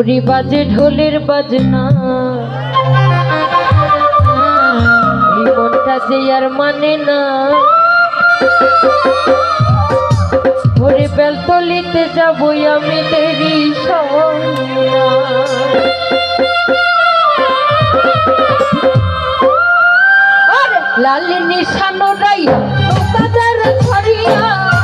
ঘুরি বাজে ঢোলের বাজনা। জীবনটা যে আর মানে না। ঘুরে বেলতলিতে যাব আমি দেরি লাল নিশানো রাই ছড়িয়া।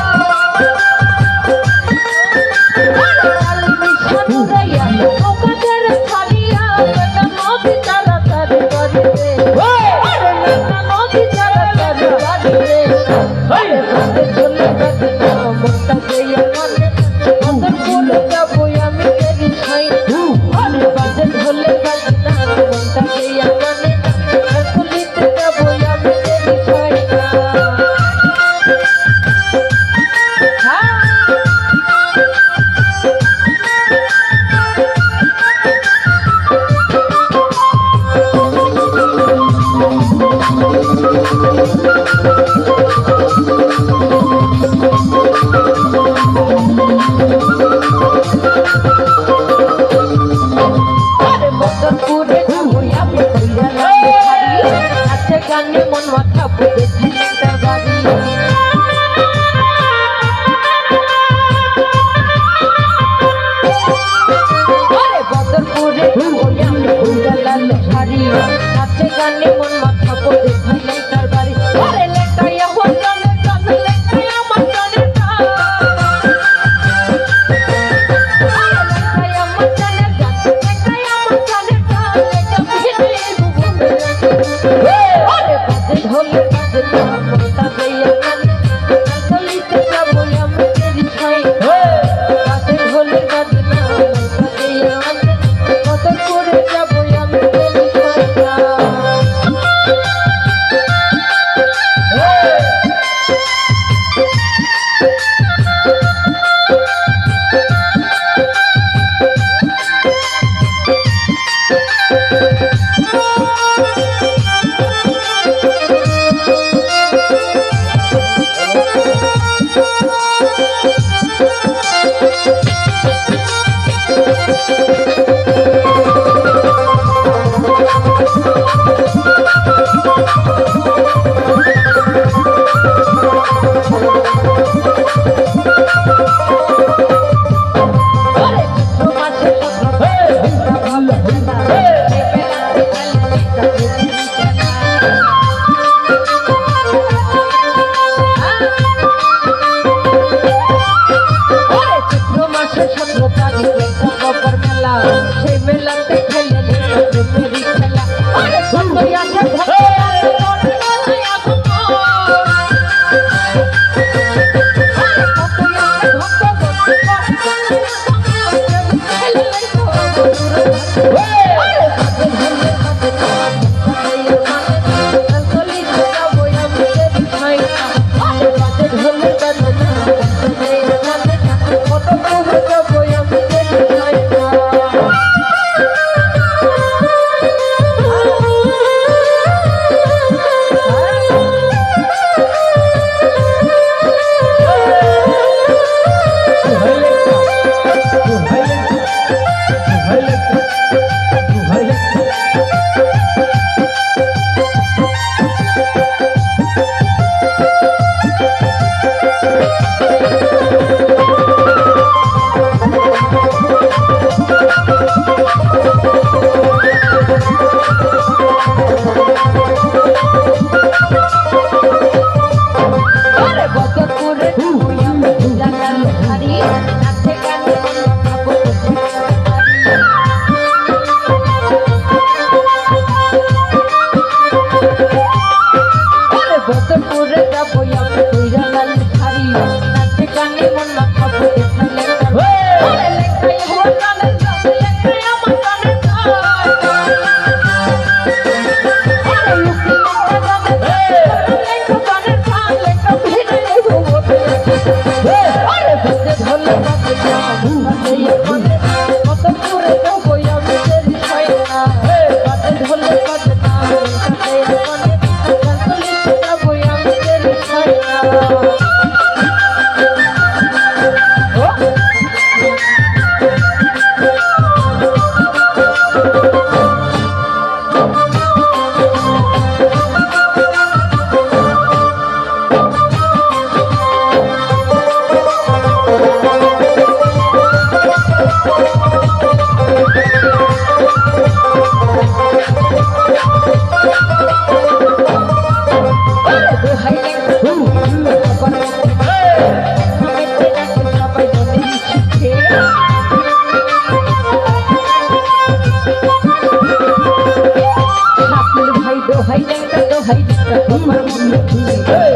দোহাই একটা দোহাই একটা তোমার মনে তুমি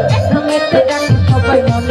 একদম এতে ডাকি সবাই মনে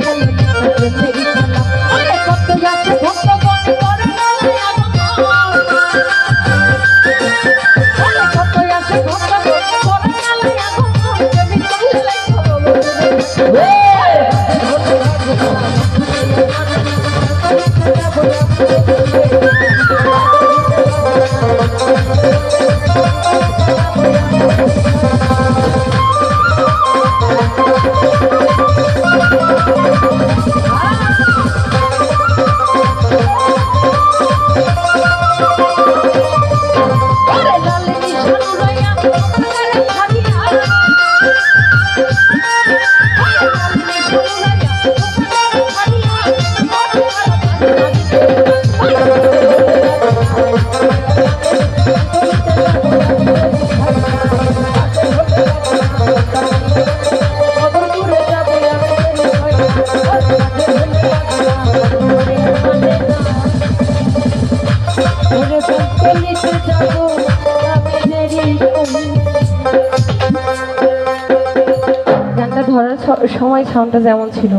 ধরার সময় সাউন্ডটা যেমন ছিল।